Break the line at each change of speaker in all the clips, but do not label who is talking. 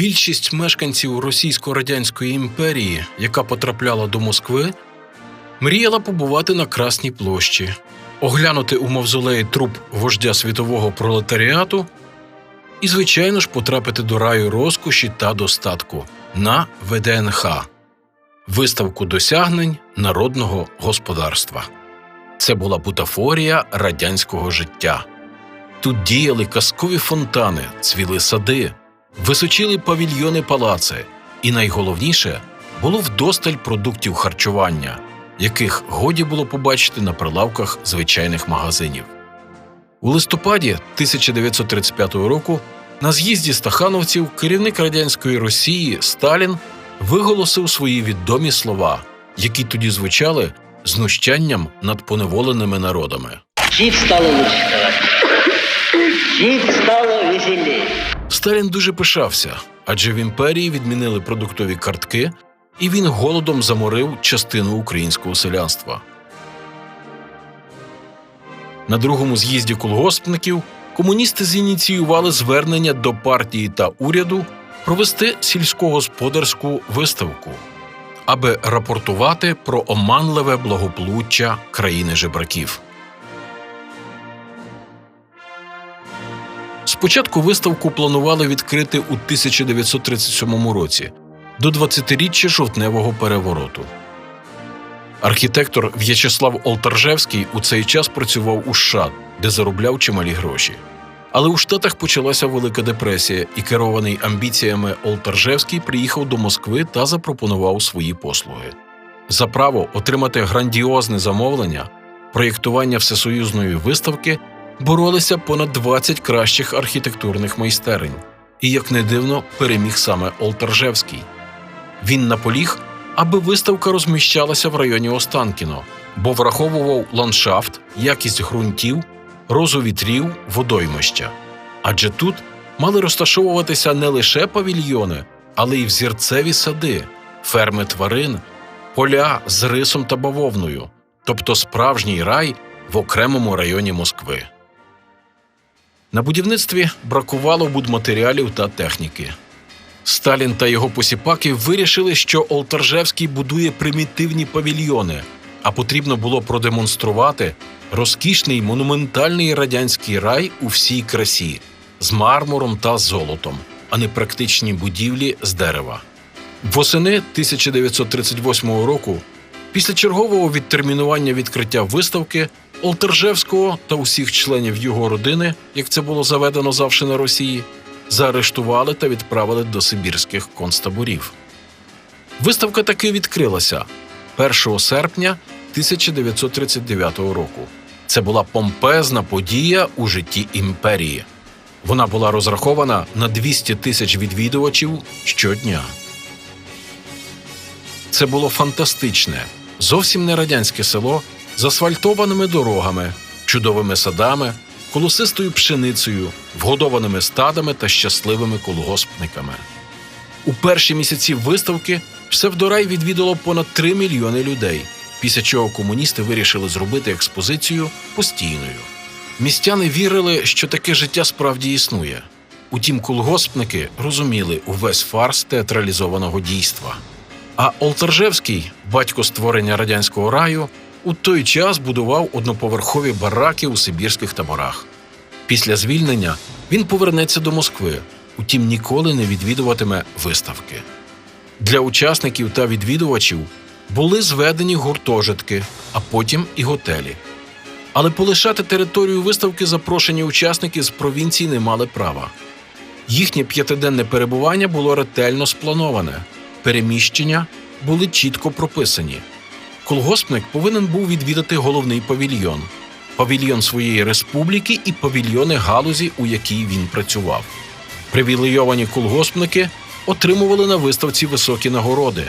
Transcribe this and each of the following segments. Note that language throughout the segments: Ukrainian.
Більшість мешканців Російсько-Радянської імперії, яка потрапляла до Москви, мріяла побувати на Красній площі, оглянути у мавзолеї труп вождя світового пролетаріату і, звичайно ж, потрапити до раю розкоші та достатку на ВДНХ виставку досягнень народного господарства. Це була бутафорія радянського життя. Тут діяли казкові фонтани, цвіли сади, височили павільйони палаци, і найголовніше було вдосталь продуктів харчування, яких годі було побачити на прилавках звичайних магазинів. У листопаді 1935 року на з'їзді стахановців керівник радянської Росії Сталін виголосив свої відомі слова, які тоді звучали знущанням над поневоленими народами.
Жить стало лучше. Жить стало веселее.
Сталін дуже пишався, адже в імперії відмінили продуктові картки, і він голодом заморив частину українського селянства. На другому з'їзді колгоспників комуністи зініціювали звернення до партії та уряду провести сільськогосподарську виставку, аби рапортувати про оманливе благополуччя країни жебраків. Спочатку виставку планували відкрити у 1937 році до 20-річчя жовтневого перевороту. Архітектор В'ячеслав Олтаржевський у цей час працював у США, де заробляв чималі гроші. Але у Штатах почалася Велика депресія, і керований амбіціями Олтаржевський приїхав до Москви та запропонував свої послуги. За право отримати грандіозне замовлення, проєктування всесоюзної виставки боролися понад 20 кращих архітектурних майстерень, і, як не дивно, переміг саме Олтаржевський. Він наполіг, аби виставка розміщалася в районі Останкіно, бо враховував ландшафт, якість ґрунтів, розу вітрів, водоймища. Адже тут мали розташовуватися не лише павільйони, але й взірцеві сади, ферми тварин, поля з рисом та бавовною, тобто справжній рай в окремому районі Москви. На будівництві бракувало будматеріалів та техніки. Сталін та його посіпаки вирішили, що Олтаржевський будує примітивні павільйони, а потрібно було продемонструвати розкішний монументальний радянський рай у всій красі з мармуром та золотом, а не практичні будівлі з дерева. Восени 1938 року, після чергового відтермінування відкриття виставки, Олтержевського та усіх членів його родини, як це було заведено завжди на Росії, заарештували та відправили до сибірських концтаборів. Виставка таки відкрилася 1 серпня 1939 року. Це була помпезна подія у житті імперії. Вона була розрахована на 200 тисяч відвідувачів щодня. Це було фантастичне, зовсім не радянське село з асфальтованими дорогами, чудовими садами, колосистою пшеницею, вгодованими стадами та щасливими колгоспниками. У перші місяці виставки Псевдорай відвідало понад 3 мільйони людей, після чого комуністи вирішили зробити експозицію постійною. Містяни вірили, що таке життя справді існує. Утім, колгоспники розуміли увесь фарс театралізованого дійства. А Олтержевський, батько створення радянського раю, у той час будував одноповерхові бараки у сибірських таборах. Після звільнення він повернеться до Москви, утім ніколи не відвідуватиме виставки. Для учасників та відвідувачів були зведені гуртожитки, а потім і готелі. Але полишати територію виставки запрошені учасники з провінцій не мали права. Їхнє п'ятиденне перебування було ретельно сплановане, переміщення були чітко прописані. Колгоспник повинен був відвідати головний павільйон, павільйон своєї республіки і павільйони галузі, у якій він працював. Привілейовані колгоспники отримували на виставці високі нагороди.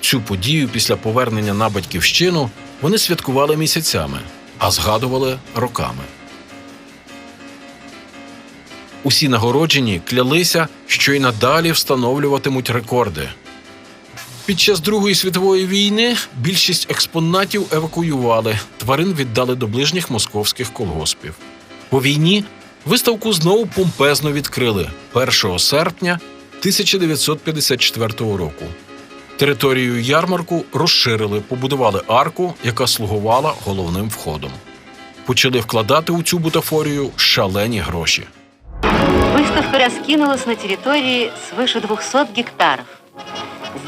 Цю подію після повернення на батьківщину вони святкували місяцями, а згадували роками. Усі нагороджені клялися, що й надалі встановлюватимуть рекорди. Під час Другої світової війни більшість експонатів евакуювали, тварин віддали до ближніх московських колгоспів. По війні виставку знову помпезно відкрили 1 серпня 1954 року. Територію ярмарку розширили, побудували арку, яка слугувала головним входом. Почали вкладати у цю бутафорію шалені гроші.
Выставка раскинулась на территории свыше 200 гектаров.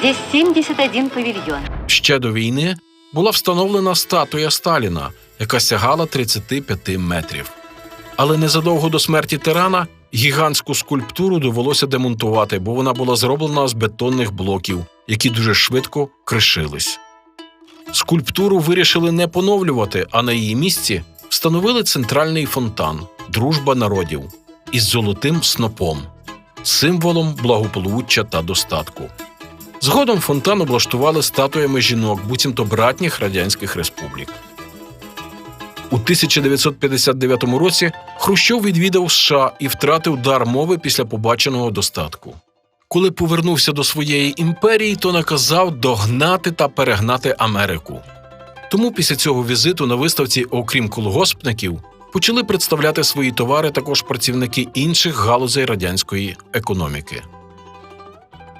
Здесь 71 павильон.
Ще до війни була встановлена статуя Сталіна, яка сягала 35 метрів. Але незадовго до смерті тирана гігантську скульптуру довелося демонтувати, бо вона була зроблена з бетонних блоків, які дуже швидко кришились. Скульптуру вирішили не поновлювати, а на її місці встановили центральний фонтан Дружба народів із золотим снопом, символом благополуччя та достатку. Згодом фонтан облаштували статуями жінок, буцімто братніх радянських республік. У 1959 році Хрущов відвідав США і втратив дар мови після побаченого достатку. Коли повернувся до своєї імперії, то наказав догнати та перегнати Америку. Тому після цього візиту на виставці, окрім колгоспників, почали представляти свої товари також працівники інших галузей радянської економіки.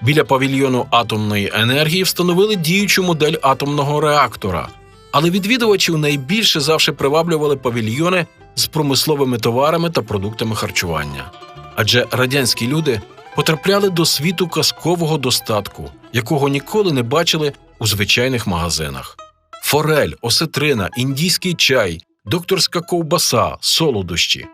Біля павільйону атомної енергії встановили діючу модель атомного реактора, але відвідувачів найбільше завжди приваблювали павільйони з промисловими товарами та продуктами харчування. Адже радянські люди потрапляли до світу казкового достатку, якого ніколи не бачили у звичайних магазинах. Форель, осетрина, індійський чай, докторська ковбаса, солодощі.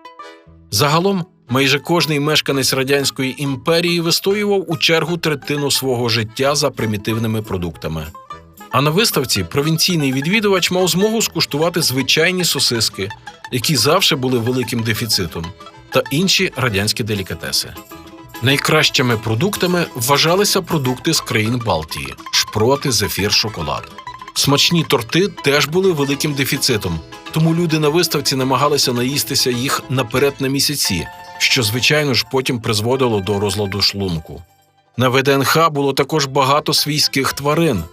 Загалом, майже кожний мешканець радянської імперії вистоював у чергу третину свого життя за примітивними продуктами. А на виставці провінційний відвідувач мав змогу скуштувати звичайні сосиски, які завжди були великим дефіцитом, та інші радянські делікатеси. Найкращими продуктами вважалися продукти з країн Балтії: шпроти, зефір, шоколад. Смачні торти теж були великим дефіцитом, тому люди на виставці намагалися наїстися їх наперед на місяці, що, звичайно ж, потім призводило до розладу шлунку. На ВДНХ було також багато свійських тварин.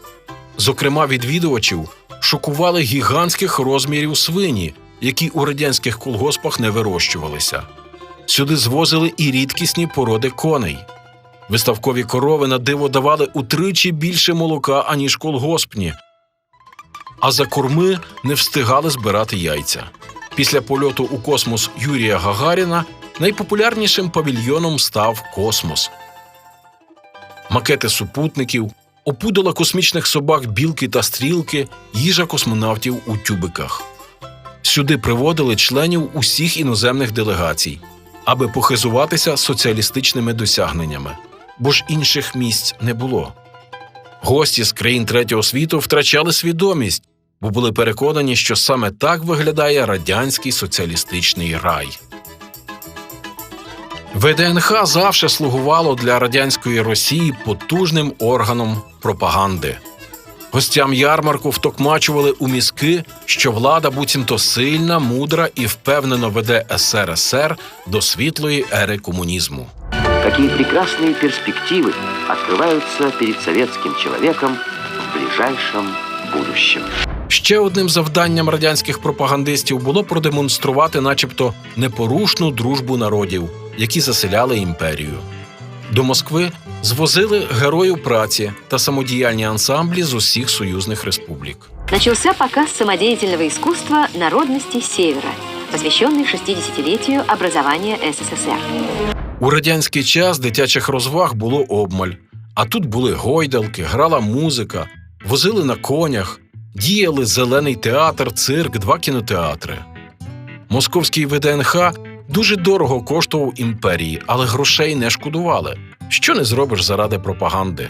Зокрема, відвідувачів шокували гігантських розмірів свині, які у радянських колгоспах не вирощувалися. Сюди звозили і рідкісні породи коней. Виставкові корови на диво давали утричі більше молока, аніж колгоспні, а за корми не встигали збирати яйця. Після польоту у космос Юрія Гагаріна найпопулярнішим павільйоном став космос. Макети супутників, опудала космічних собак білки та стрілки, їжа космонавтів у тюбиках. Сюди приводили членів усіх іноземних делегацій, аби похизуватися соціалістичними досягненнями, бо ж інших місць не було. Гості з країн третього світу втрачали свідомість, бо були переконані, що саме так виглядає радянський соціалістичний рай. ВДНХ завжди слугувало для радянської Росії потужним органом пропаганди. Гостям ярмарку втокмачували у мізки, що влада буцімто сильна, мудра і впевнено веде СРСР до світлої ери комунізму.
Какие прекрасные перспективы открываются перед советским человеком в ближайшем будущем.
Ще одним завданням радянських пропагандистів було продемонструвати, начебто, непорушну дружбу народів, які заселяли імперію. До Москви звозили героїв праці та самодіяльні ансамблі з усіх союзних республік.
Начался показ самодеятельного искусства народности Севера, посвященный 60-летию образования СССР.
У радянський час дитячих розваг було обмаль, а тут були гойдалки, грала музика, возили на конях, діяли зелений театр, цирк, два кінотеатри. Московський ВДНХ дуже дорого коштував імперії, але грошей не шкодували. Що не зробиш заради пропаганди?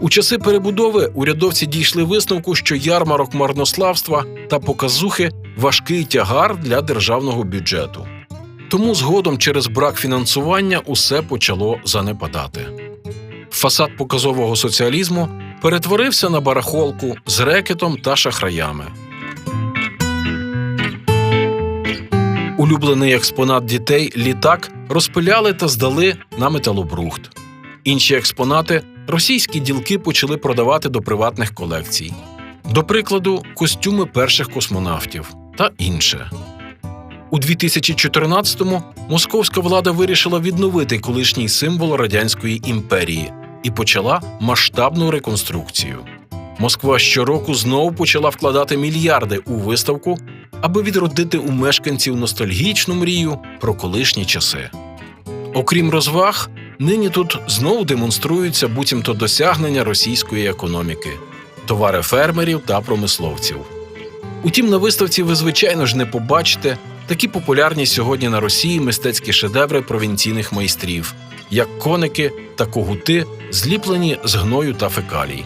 У часи перебудови урядовці дійшли висновку, що ярмарок марнославства та показухи важкий тягар для державного бюджету. Тому згодом через брак фінансування усе почало занепадати. Фасад показового соціалізму перетворився на барахолку з рекетом та шахраями. Улюблений експонат дітей літак розпиляли та здали на металобрухт. Інші експонати російські ділки почали продавати до приватних колекцій. До прикладу, костюми перших космонавтів та інше. У 2014-му московська влада вирішила відновити колишній символ радянської імперії і почала масштабну реконструкцію. Москва щороку знову почала вкладати мільярди у виставку, аби відродити у мешканців ностальгічну мрію про колишні часи. Окрім розваг, нині тут знову демонструються буцімто досягнення російської економіки, товари фермерів та промисловців. Утім, на виставці ви, звичайно ж, не побачите такі популярні сьогодні на Росії мистецькі шедеври провінційних майстрів, як коники та когути, зліплені з гною та фекалій.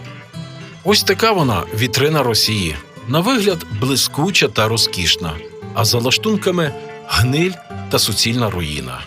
Ось така вона вітрина Росії. На вигляд блискуча та розкішна, а за лаштунками гниль та суцільна руїна.